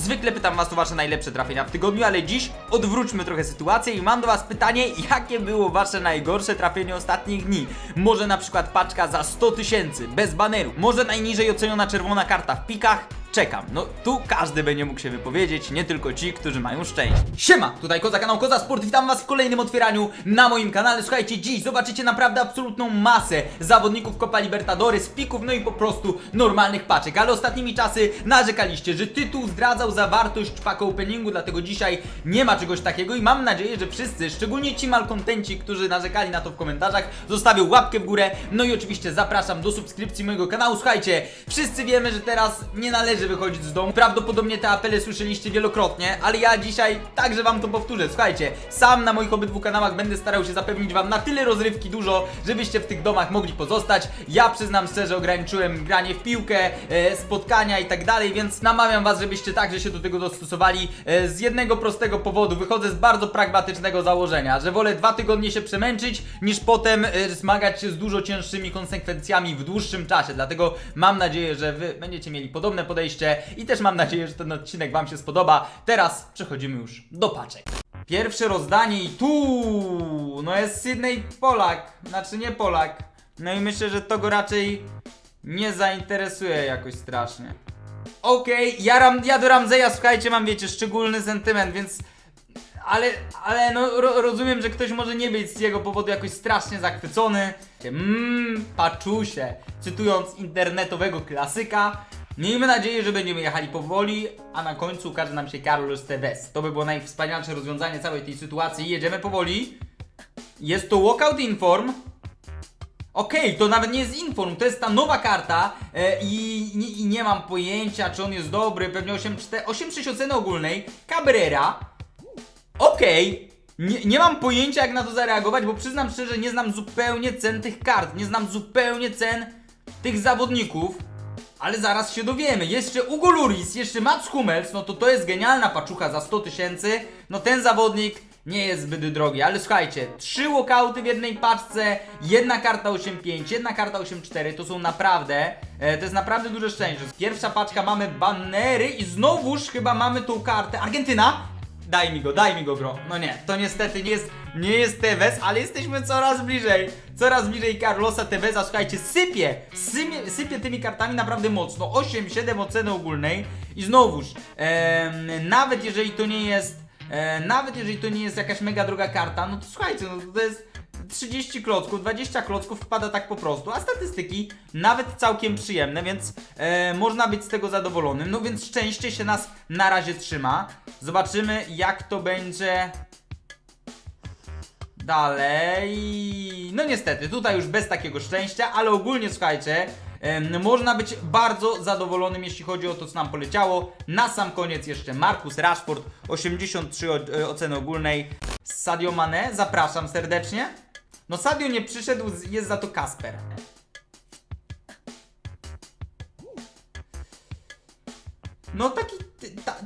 Zwykle pytam was o wasze najlepsze trafienia w tygodniu, ale dziś odwróćmy trochę sytuację i mam do was pytanie, jakie było wasze najgorsze trafienie ostatnich dni? Może na przykład paczka za 100 tysięcy, bez baneru, może najniżej oceniona czerwona karta w pikach? Czekam. No tu każdy będzie mógł się wypowiedzieć, nie tylko ci, którzy mają szczęście. Siema, tutaj Koza kanał Koza Sport, witam was w kolejnym otwieraniu na moim kanale. Słuchajcie, dziś zobaczycie naprawdę absolutną masę zawodników Copa Libertadores, pików, no i po prostu normalnych paczek. Ale ostatnimi czasy narzekaliście, że tytuł zdradzał zawartość paka openingu, dlatego dzisiaj nie ma czegoś takiego i mam nadzieję, że wszyscy, szczególnie ci malkontenci, którzy narzekali na to w komentarzach, zostawią łapkę w górę. No i oczywiście zapraszam do subskrypcji mojego kanału. Słuchajcie, wszyscy wiemy, że teraz nie należy wychodzić z domu. Prawdopodobnie te apele słyszeliście wielokrotnie, ale ja dzisiaj także wam to powtórzę. Słuchajcie, sam na moich obydwu kanałach będę starał się zapewnić wam na tyle rozrywki dużo, żebyście w tych domach mogli pozostać. Ja przyznam szczerze, ograniczyłem granie w piłkę, e, spotkania i tak dalej, więc namawiam was, żebyście także się do tego dostosowali. E, z jednego prostego powodu wychodzę z bardzo pragmatycznego założenia, że wolę dwa tygodnie się przemęczyć, niż potem e, zmagać się z dużo cięższymi konsekwencjami w dłuższym czasie. Dlatego mam nadzieję, że wy będziecie mieli podobne podejście i też mam nadzieję, że ten odcinek wam się spodoba. Teraz przechodzimy już do paczek. Pierwsze rozdanie i tu, no jest Sydney Polak, znaczy nie Polak. No i myślę, że to go raczej nie zainteresuje jakoś strasznie. Okej, ja, ram, ja do Ramzeja, słuchajcie, mam wiecie, szczególny sentyment, więc... Ale, ale no ro, rozumiem, że ktoś może nie być z jego powodu jakoś strasznie zachwycony. Mmm, paczusie, cytując internetowego klasyka. Miejmy nadzieję, że będziemy jechali powoli, a na końcu ukaże nam się Carlos Tevez. To by było najwspanialsze rozwiązanie całej tej sytuacji. Jedziemy powoli. Jest to Walkout Inform. Okej, to nawet nie jest Inform, to jest ta nowa karta e, i, nie- i nie mam pojęcia, czy on jest dobry. Pewnie 8,4 8,6 oceny ogólnej. Cabrera. Okej. Nie, nie mam pojęcia jak na to zareagować, bo przyznam szczerze, nie znam zupełnie cen tych kart, nie znam zupełnie cen tych zawodników, ale zaraz się dowiemy. Jeszcze Ugo Luris, jeszcze Mats Hummels, no to to jest genialna paczucha za 100 tysięcy, no ten zawodnik nie jest zbyt drogi, ale słuchajcie, trzy walkouty w jednej paczce, jedna karta 8.5, jedna karta 8.4, to są naprawdę, e, to jest naprawdę duże szczęście. Pierwsza paczka mamy banery i znowuż chyba mamy tą kartę, Argentyna, Daj mi go, daj mi go, bro. No nie, to niestety nie jest, nie jest Tevez, ale jesteśmy coraz bliżej. Coraz bliżej Carlosa Teveza. Słuchajcie, sypie, sypie, sypie tymi kartami naprawdę mocno. 8-7 oceny ogólnej. I znowuż, em, nawet jeżeli to nie jest, e, nawet jeżeli to nie jest jakaś mega droga karta, no to słuchajcie, no to jest 30 klocków, 20 klocków wpada tak po prostu, a statystyki nawet całkiem przyjemne, więc e, można być z tego zadowolonym. No więc szczęście się nas na razie trzyma. Zobaczymy jak to będzie dalej. No niestety, tutaj już bez takiego szczęścia, ale ogólnie słuchajcie, można być bardzo zadowolonym, jeśli chodzi o to, co nam poleciało. Na sam koniec jeszcze Marcus Rashford, 83 o, e, oceny ogólnej. Sadio Mane, zapraszam serdecznie. No Sadio nie przyszedł, jest za to Kasper. No taki ta,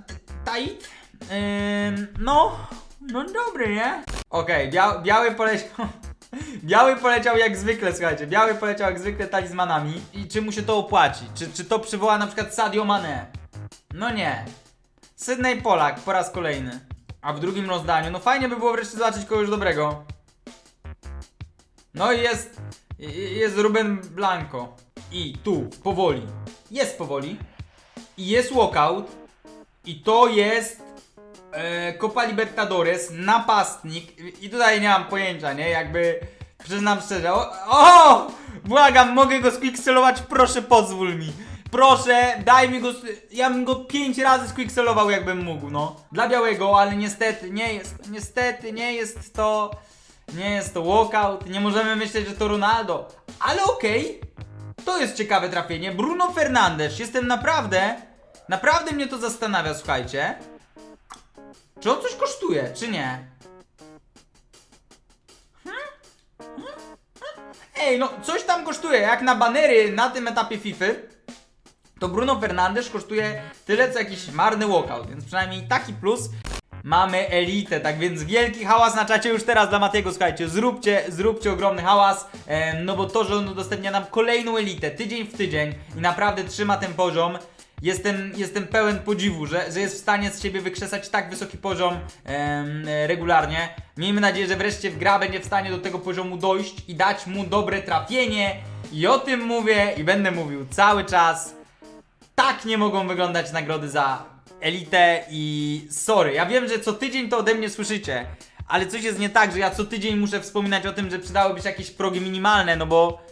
no, no dobry, nie? Okej, bia biały poleciał. Biały poleciał jak zwykle, słuchajcie. Biały poleciał jak zwykle talizmanami. I czy mu się to opłaci? Czy, czy to przywoła na przykład Sadio Mane? No nie. Sydney Polak po raz kolejny. A w drugim rozdaniu, no fajnie by było wreszcie zobaczyć kogoś dobrego. No i jest. Jest Ruben Blanco. I tu, powoli. Jest powoli. I jest walkout. I to jest e, Copa Libertadores, napastnik. I- tutaj nie mam pojęcia, nie? Jakby przyznam szczerze. O! o! Błagam, mogę go squickselować, proszę pozwól mi. Proszę, daj mi go. Ja bym go pięć razy squickselował, jakbym mógł, no. Dla białego, ale niestety nie jest. Niestety nie jest to. Nie jest to walkout. Nie możemy myśleć, że to Ronaldo. Ale okej. To jest ciekawe trafienie. Bruno Fernandes. Jestem naprawdę. Naprawdę mnie to zastanawia, słuchajcie. Czy on coś kosztuje, czy nie? Ej, no coś tam kosztuje. Jak na banery na tym etapie FIFA, to Bruno Fernandes kosztuje tyle co jakiś marny walkout, więc przynajmniej taki plus. Mamy elitę, tak więc wielki hałas na czacie już teraz dla Matiego, słuchajcie, zróbcie, zróbcie ogromny hałas, em, no bo to, że on udostępnia nam kolejną elitę, tydzień w tydzień i naprawdę trzyma ten poziom, Jestem, jestem pełen podziwu, że, że jest w stanie z siebie wykrzesać tak wysoki poziom em, e, regularnie. Miejmy nadzieję, że wreszcie w gra będzie w stanie do tego poziomu dojść i dać mu dobre trafienie. I o tym mówię i będę mówił cały czas. Tak nie mogą wyglądać nagrody za elitę i sorry, ja wiem, że co tydzień to ode mnie słyszycie, ale coś jest nie tak, że ja co tydzień muszę wspominać o tym, że przydałyby się jakieś progi minimalne, no bo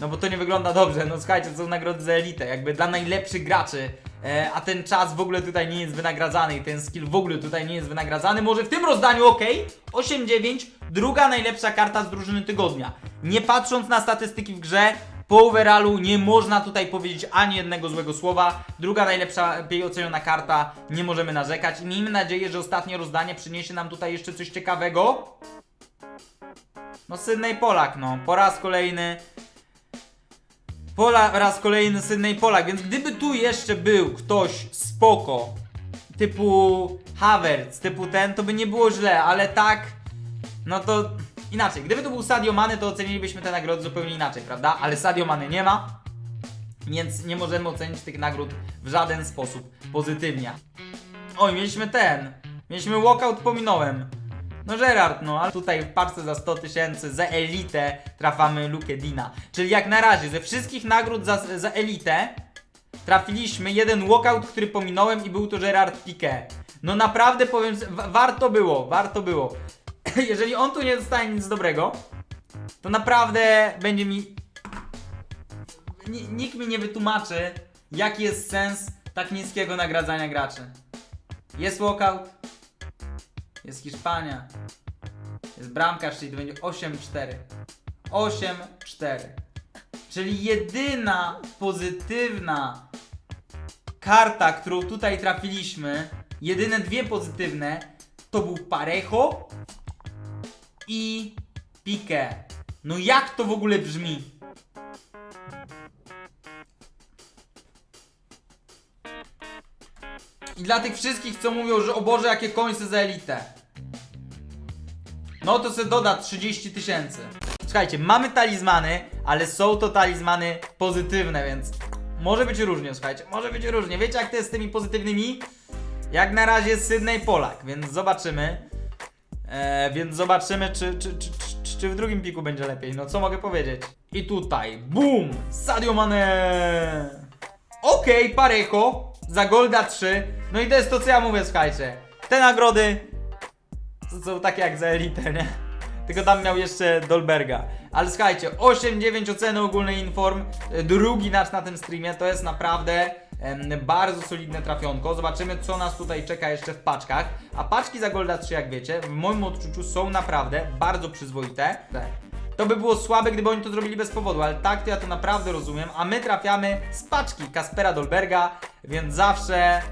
no bo to nie wygląda dobrze, no słuchajcie, to są nagrody za elitę, jakby dla najlepszych graczy, e, a ten czas w ogóle tutaj nie jest wynagradzany i ten skill w ogóle tutaj nie jest wynagradzany, może w tym rozdaniu ok, 8-9, druga najlepsza karta z drużyny tygodnia. Nie patrząc na statystyki w grze, po overallu nie można tutaj powiedzieć ani jednego złego słowa. Druga najlepsza oceniona karta, nie możemy narzekać. I miejmy nadzieję, że ostatnie rozdanie przyniesie nam tutaj jeszcze coś ciekawego. No Sydney Polak, no. Po raz kolejny po la- raz kolejny Sydney Polak, więc gdyby tu jeszcze był ktoś spoko, typu Havertz, typu ten, to by nie było źle, ale tak, no to inaczej. Gdyby to był Sadio Mane, to ocenilibyśmy te nagrody zupełnie inaczej, prawda? Ale Sadio Mane nie ma, więc nie możemy ocenić tych nagród w żaden sposób pozytywnie. Oj, mieliśmy ten, mieliśmy walkout, pominąłem. No Gerard, no, ale tutaj w parce za 100 tysięcy, za elitę trafamy Luke Dina. Czyli jak na razie ze wszystkich nagród za, za elitę trafiliśmy jeden walkout, który pominąłem i był to Gerard Piqué. No naprawdę powiem, warto było, warto było. Jeżeli on tu nie dostanie nic dobrego, to naprawdę będzie mi... Ni- nikt mi nie wytłumaczy, jaki jest sens tak niskiego nagradzania graczy. Jest walkout, jest Hiszpania. Jest bramkarz, czyli to będzie 8-4. 8-4. Czyli jedyna pozytywna karta, którą tutaj trafiliśmy, jedyne dwie pozytywne, to był Parejo i Piqué. No jak to w ogóle brzmi? I dla tych wszystkich, co mówią, że o Boże, jakie końce za elitę. No to se doda 30 tysięcy. Słuchajcie, mamy talizmany, ale są to talizmany pozytywne, więc może być różnie, słuchajcie, może być różnie. Wiecie jak to jest z tymi pozytywnymi? Jak na razie Sydney Polak, więc zobaczymy. E, więc zobaczymy, czy, czy, czy, czy, czy w drugim piku będzie lepiej. No co mogę powiedzieć? I tutaj, boom! Sadio Mane! Okej, Parejo za Golda 3. No i to jest to, co ja mówię, słuchajcie. Te nagrody są takie jak za elitę, nie? Tylko tam miał jeszcze Dolberga. Ale słuchajcie, 8-9 oceny ogólnej inform, e, drugi nasz na tym streamie, to jest naprawdę bardzo solidne trafionko. Zobaczymy, co nas tutaj czeka jeszcze w paczkach. A paczki za Golda 3, jak wiecie, w moim odczuciu są naprawdę bardzo przyzwoite. Tak. To by było słabe, gdyby oni to zrobili bez powodu, ale tak to ja to naprawdę rozumiem. A my trafiamy z paczki Kaspera Dolberga, więc zawsze,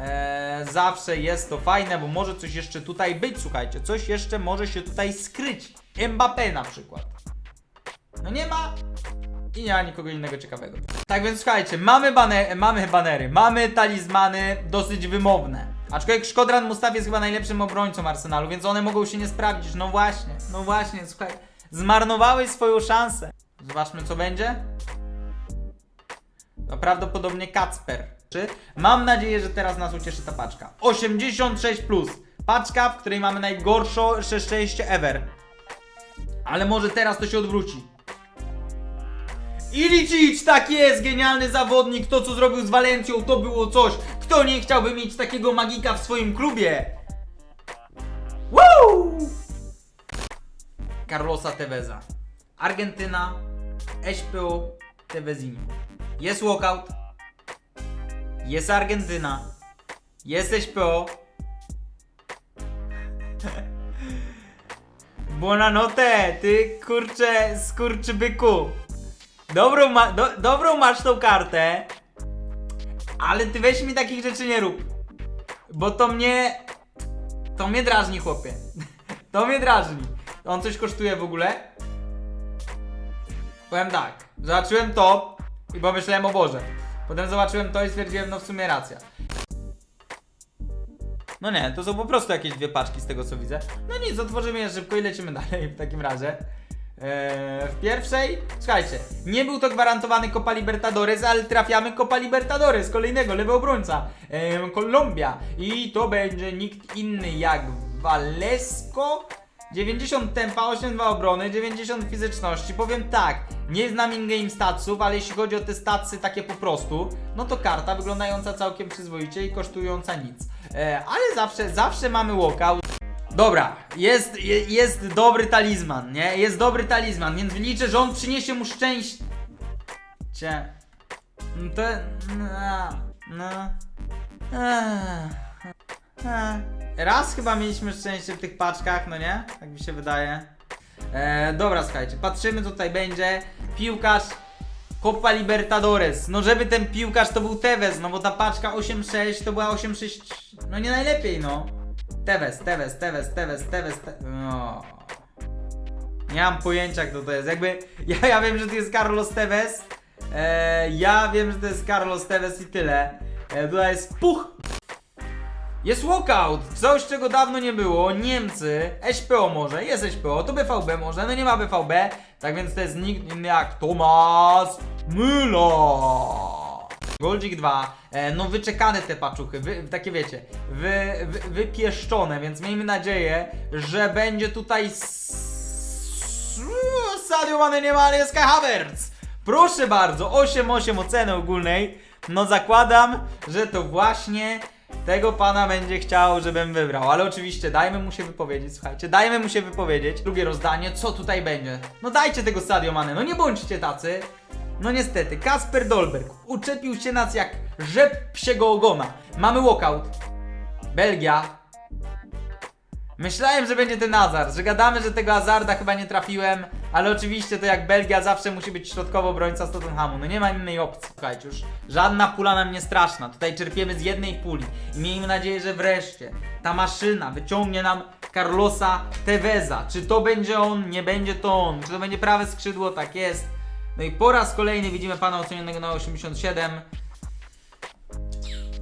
e, zawsze jest to fajne, bo może coś jeszcze tutaj być, słuchajcie. Coś jeszcze może się tutaj skryć. Mbappé na przykład. No nie ma i nie ma nikogo innego ciekawego. Tak więc słuchajcie, mamy, bane mamy banery, mamy talizmany dosyć wymowne. Aczkolwiek Szkodran Mustafi jest chyba najlepszym obrońcą Arsenalu, więc one mogą się nie sprawdzić. No właśnie, no właśnie, słuchaj. Zmarnowałeś swoją szansę. Zobaczmy co będzie. No prawdopodobnie Kacper. Mam nadzieję, że teraz nas ucieszy ta paczka. 86 plus. Paczka, w której mamy najgorsze szczęście ever. Ale może teraz to się odwróci. Ilicic, tak jest, genialny zawodnik, to co zrobił z Walencją to było coś. Kto nie chciałby mieć takiego magika w swoim klubie? Woo! Carlosa Teveza. Argentyna, SPO Tevezini. Jest walkout, jest Argentyna, jest SPO. Buonanotte, ty kurcze skurczybyku. Dobrą, ma do dobrą masz tą kartę, ale ty weź mi takich rzeczy nie rób. Bo to mnie. To mnie drażni, chłopie. To mnie drażni. On coś kosztuje w ogóle? Powiem tak. Zobaczyłem to i pomyślałem o Boże. Potem zobaczyłem to i stwierdziłem, no w sumie racja. No nie, to są po prostu jakieś dwie paczki z tego co widzę. No nic, otworzymy je szybko i lecimy dalej w takim razie. Eee, w pierwszej, słuchajcie, nie był to gwarantowany Copa Libertadores, ale trafiamy Copa Libertadores, kolejnego, lewy obrońca, eee, Kolumbia. I to będzie nikt inny jak Valesco. 90 tempa, 82 obrony, 90 fizyczności. Powiem tak, nie znam in-game statsów, ale jeśli chodzi o te statsy takie po prostu, no to karta wyglądająca całkiem przyzwoicie i kosztująca nic. E, ale zawsze, zawsze mamy walkout. Dobra, jest, je, jest dobry talizman, nie? Jest dobry talizman, więc liczę, że on przyniesie mu szczęście. Cie. No to. No. no. Raz chyba mieliśmy szczęście w tych paczkach, no nie? Tak mi się wydaje. E, dobra, słuchajcie, patrzymy, co tutaj będzie. Piłkarz Copa Libertadores. No żeby ten piłkarz to był Tevez, no bo ta paczka 8-6 to była 8-6, no nie najlepiej, no. Tevez, Tevez, Tevez, Tevez, Tevez, te... no. Nie mam pojęcia kto to jest, jakby, ja, ja wiem, że to jest Carlos Tevez, e, ja wiem, że to jest Carlos Tevez i tyle. E, tutaj jest puch! Jest walkout! Coś, czego dawno nie było. Niemcy, SPO może, jest SPO, to BVB może, no nie ma BVB. Tak więc to jest nikt inny jak Tomasz Müller. Goldzik 2, e, no wyczekane te paczuchy, wy, takie wiecie, wy, wy, wypieszczone, więc miejmy nadzieję, że będzie tutaj Sadio Mane nie ma, ale jest Havertz. Proszę bardzo, 8-8 oceny ogólnej. No zakładam, że to właśnie tego pana będzie chciał, żebym wybrał. Ale oczywiście dajmy mu się wypowiedzieć, słuchajcie, dajmy mu się wypowiedzieć. Drugie rozdanie, co tutaj będzie? No dajcie tego Sadio Mane, no nie bądźcie tacy. No niestety, Kasper Dolberg uczepił się nas jak rzep psiego ogona. Mamy walkout. Belgia, Myślałem, że będzie ten Azar, że gadamy, że tego Azarda chyba nie trafiłem, ale oczywiście to jak Belgia zawsze musi być środkowo obrońca z Tottenhamu, no nie ma innej opcji. Słuchajcie, już żadna pula nam nie straszna, tutaj czerpiemy z jednej puli i miejmy nadzieję, że wreszcie ta maszyna wyciągnie nam Carlosa Teveza. Czy to będzie on, nie będzie to on, czy to będzie prawe skrzydło, tak jest. No i po raz kolejny widzimy pana ocenionego na 87.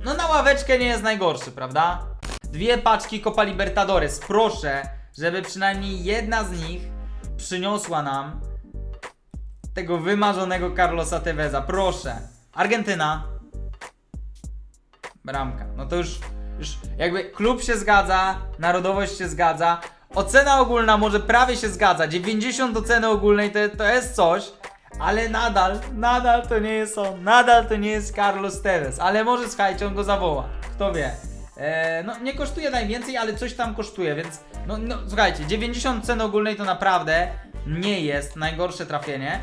No na ławeczkę nie jest najgorszy, prawda? Dwie paczki Copa Libertadores. Proszę, żeby przynajmniej jedna z nich przyniosła nam tego wymarzonego Carlosa Teveza. Proszę. Argentyna. Bramka. No to już, już jakby klub się zgadza, narodowość się zgadza. Ocena ogólna może prawie się zgadza. 90 oceny ogólnej to, to jest coś. Ale nadal, nadal to nie jest on. Nadal to nie jest Carlos Tevez. Ale może słuchajcie, on go zawoła. Kto wie. E, no nie kosztuje najwięcej, ale coś tam kosztuje, więc no, no słuchajcie, 90 ceny ogólnej to naprawdę nie jest najgorsze trafienie.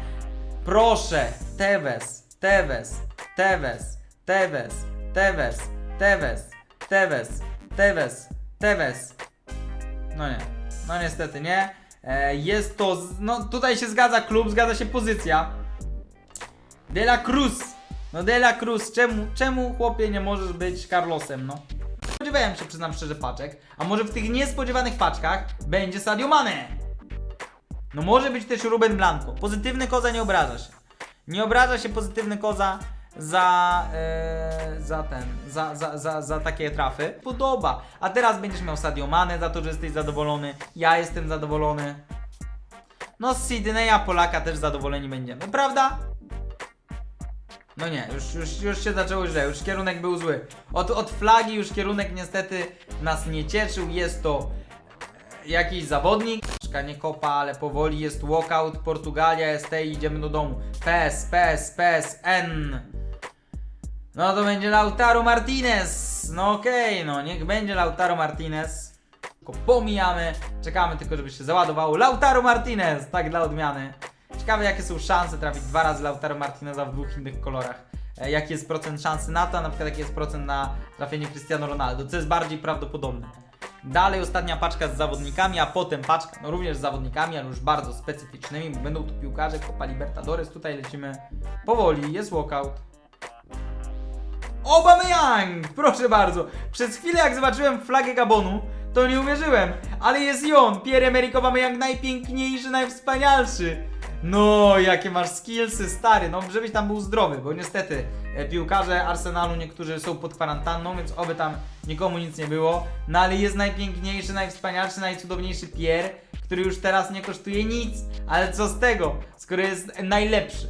Proszę, Tevez, Tevez, Tevez, Tevez, Tevez, Tevez, Tevez, Tevez, Tevez. No nie, no niestety nie. E, jest to, no tutaj się zgadza klub, zgadza się pozycja. De la Cruz. No De la Cruz, czemu, czemu chłopie nie możesz być Carlosem, no? Spodziewałem się, przyznam szczerze, paczek. A może w tych niespodziewanych paczkach będzie Sadio Mane? No może być też Ruben Blanco. Pozytywny koza nie obraża się. Nie obraża się pozytywny koza za, e, za ten, za, za, za, za takie trafy. Podoba. A teraz będziesz miał Sadio Mane za to, że jesteś zadowolony. Ja jestem zadowolony. No z Sydneya Polaka też zadowoleni będziemy, prawda? No nie, już, już, już się zaczęło źle, już kierunek był zły. Od, od flagi już kierunek niestety nas nie cieszył, jest to e, jakiś zawodnik. Nie kopa, ale powoli jest walkout, Portugalia, ST i idziemy do domu. PES, PES, PES, N. No to będzie Lautaro Martinez. No okej, no niech będzie Lautaro Martinez. Tylko pomijamy, czekamy tylko, żeby się załadowało. Lautaro Martinez, tak dla odmiany. Ciekawe jakie są szanse trafić dwa razy Lautaro Martineza w dwóch innych kolorach. E, jaki jest procent szansy na to, a na przykład jaki jest procent na trafienie Cristiano Ronaldo, co jest bardziej prawdopodobne. Dalej ostatnia paczka z zawodnikami, a potem paczka no również z zawodnikami, ale już bardzo specyficznymi, bo będą tu piłkarze Copa Libertadores, tutaj lecimy powoli, jest walkout. Aubameyang! Proszę bardzo. Przez chwilę jak zobaczyłem flagę Gabonu, To nie uwierzyłem, ale jest i on, Pierre-Emerick Aubameyang najpiękniejszy, najwspanialszy. No, jakie masz skillsy, stary, no żebyś tam był zdrowy, bo niestety e, piłkarze Arsenalu niektórzy są pod kwarantanną, więc oby tam nikomu nic nie było. No ale jest najpiękniejszy, najwspanialszy, najcudowniejszy Pierre, który już teraz nie kosztuje nic. Ale co z tego, skoro jest najlepszy.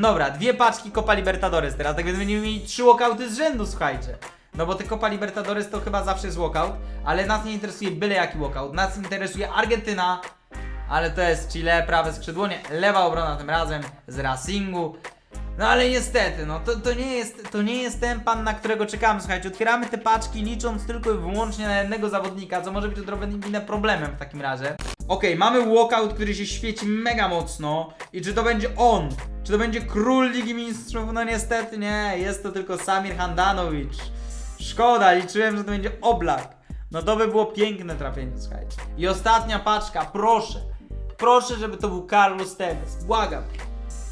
Dobra, dwie paczki Copa Libertadores teraz, tak więc będziemy mieli trzy walkouty z rzędu, słuchajcie. No bo te Copa Libertadores to chyba zawsze jest walkout, ale nas nie interesuje byle jaki walkout. Nas interesuje Argentyna, ale to jest Chile, prawe skrzydło, nie, lewa obrona tym razem z Racingu. No ale niestety, no to, to, nie jest, to nie jest ten pan, na którego czekamy. Słuchajcie, otwieramy te paczki licząc tylko i wyłącznie na jednego zawodnika, co może być odrobinę problemem w takim razie. Okej, mamy walkout, który się świeci mega mocno. I czy to będzie on? Czy to będzie król Ligi Mistrzów? No niestety nie, jest to tylko Samir Handanovic. Szkoda, liczyłem, że to będzie Oblak. No to by było piękne trafienie, słuchajcie. I ostatnia paczka, proszę. Proszę, żeby to był Carlos Tevez. Błagam.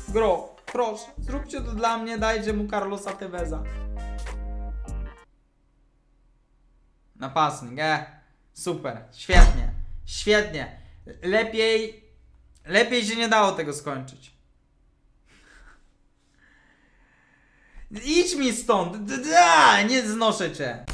Gro, proszę, zróbcie to dla mnie, dajcie mu Carlosa Teveza. Napastnik, e. Super, świetnie, świetnie. Lepiej, lepiej się nie dało tego skończyć. Idź mi stąd, da, nie znoszę cię.